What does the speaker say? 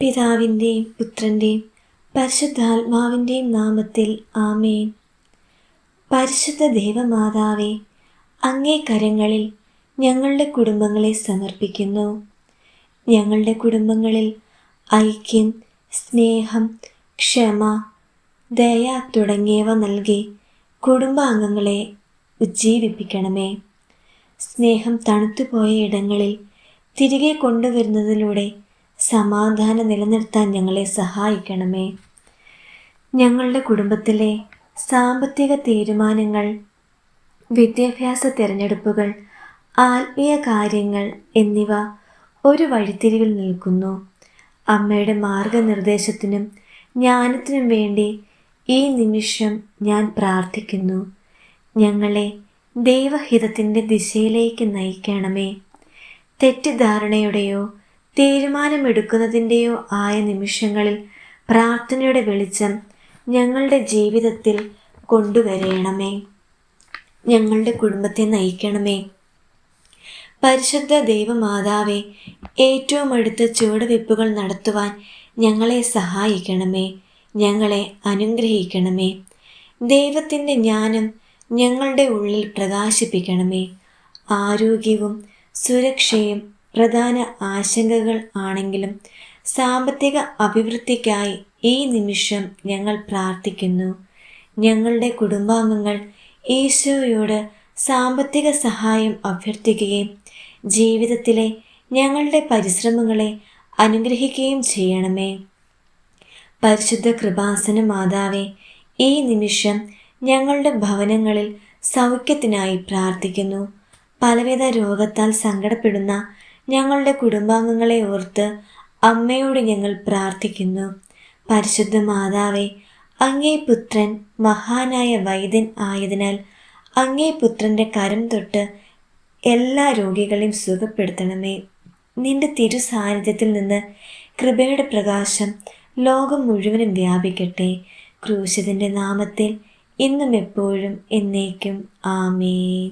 പിതാവിന്റെയും പുത്രന്റെയും പരിശുദ്ധാത്മാവിന്റെയും നാമത്തിൽ ആമേൻ. പരിശുദ്ധ ദേവമാതാവേ അങ്ങേ കരങ്ങളിൽ ഞങ്ങളുടെ കുടുംബങ്ങളെ സമർപ്പിക്കുന്നു. ഞങ്ങളുടെ കുടുംബങ്ങളിൽ ഐക്യം സ്നേഹം ക്ഷമ ദയ തുടങ്ങിയവ നൽകി കുടുംബാംഗങ്ങളെ ഉജ്ജീവിപ്പിക്കണമേ. സ്നേഹം തണുത്തുപോയ ഇടങ്ങളിൽ തിരികെ കൊണ്ടുവരുന്നതിലൂടെ സമാധാനം നിലനിർത്താൻ ഞങ്ങളെ സഹായിക്കണമേ. ഞങ്ങളുടെ കുടുംബത്തിലെ സാമ്പത്തിക തീരുമാനങ്ങൾ വിദ്യാഭ്യാസ തിരഞ്ഞെടുപ്പുകൾ ആത്മീയ കാര്യങ്ങൾ എന്നിവ ഒരു വഴിത്തിരിവിൽ നിൽക്കുന്നു. അമ്മയുടെ മാർഗനിർദ്ദേശത്തിനും ജ്ഞാനത്തിനും വേണ്ടി ഈ നിമിഷം ഞാൻ പ്രാർത്ഥിക്കുന്നു. ഞങ്ങളെ ദൈവഹിതത്തിന്റെ ദിശയിലേക്ക് നയിക്കണമേ. തെറ്റിദ്ധാരണയുടെയോ തീരുമാനമെടുക്കുന്നതിന്റെയോ ആയ നിമിഷങ്ങളിൽ പ്രാർത്ഥനയുടെ വെളിച്ചം ഞങ്ങളുടെ ജീവിതത്തിൽ കൊണ്ടുവരയണമേ ഞങ്ങളുടെ കുടുംബത്തെ നയിക്കണമേ. പരിശുദ്ധ ദൈവമാതാവെ ഏറ്റവും അടുത്ത ചുവടുവെപ്പുകൾ നടത്തുവാൻ ഞങ്ങളെ സഹായിക്കണമേ. ഞങ്ങളെ അനുഗ്രഹിക്കണമേ. ദൈവത്തിന്റെ ജ്ഞാനം ഞങ്ങളുടെ ഉള്ളിൽ പ്രകാശിപ്പിക്കണമേ. ആരോഗ്യവും സുരക്ഷയും പ്രധാന ആശങ്കകൾ ആണെങ്കിലും സാമ്പത്തിക അഭിവൃദ്ധിക്കായി ഈ നിമിഷം ഞങ്ങൾ പ്രാർത്ഥിക്കുന്നു. ഞങ്ങളുടെ കുടുംബാംഗങ്ങൾ ഈശോയോട് സാമ്പത്തിക സഹായം അഭ്യർത്ഥിക്കുകയും ജീവിതത്തിലെ ഞങ്ങളുടെ പരിശ്രമങ്ങളെ അനുഗ്രഹിക്കുകയും ചെയ്യണമേ. പരിശുദ്ധ കൃപാസന മാതാവെ ഈ നിമിഷം ഞങ്ങളുടെ ഭവനങ്ങളിൽ സൗഖ്യത്തിനായി പ്രാർത്ഥിക്കുന്നു. പലവിധ രോഗത്താൽ സങ്കടപ്പെടുന്ന ഞങ്ങളുടെ കുടുംബാംഗങ്ങളെ ഓർത്ത് അമ്മയോട് ഞങ്ങൾ പ്രാർത്ഥിക്കുന്നു. പരിശുദ്ധ മാതാവെ അങ്ങേ പുത്രൻ മഹാനായ വൈദ്യൻ ആയതിനാൽ അങ്ങേ പുത്രന്റെ കരം തൊട്ട് എല്ലാ രോഗികളെയും സുഖപ്പെടുത്തണമേ. നിന്റെ തിരു സാന്നിധ്യത്തിൽ നിന്ന് കൃപയുടെ പ്രകാശം ലോകം മുഴുവനും വ്യാപിക്കട്ടെ. ക്രൂശിതന്റെ നാമത്തിൽ ഇന്നും എപ്പോഴും എന്നേക്കും. ആമേ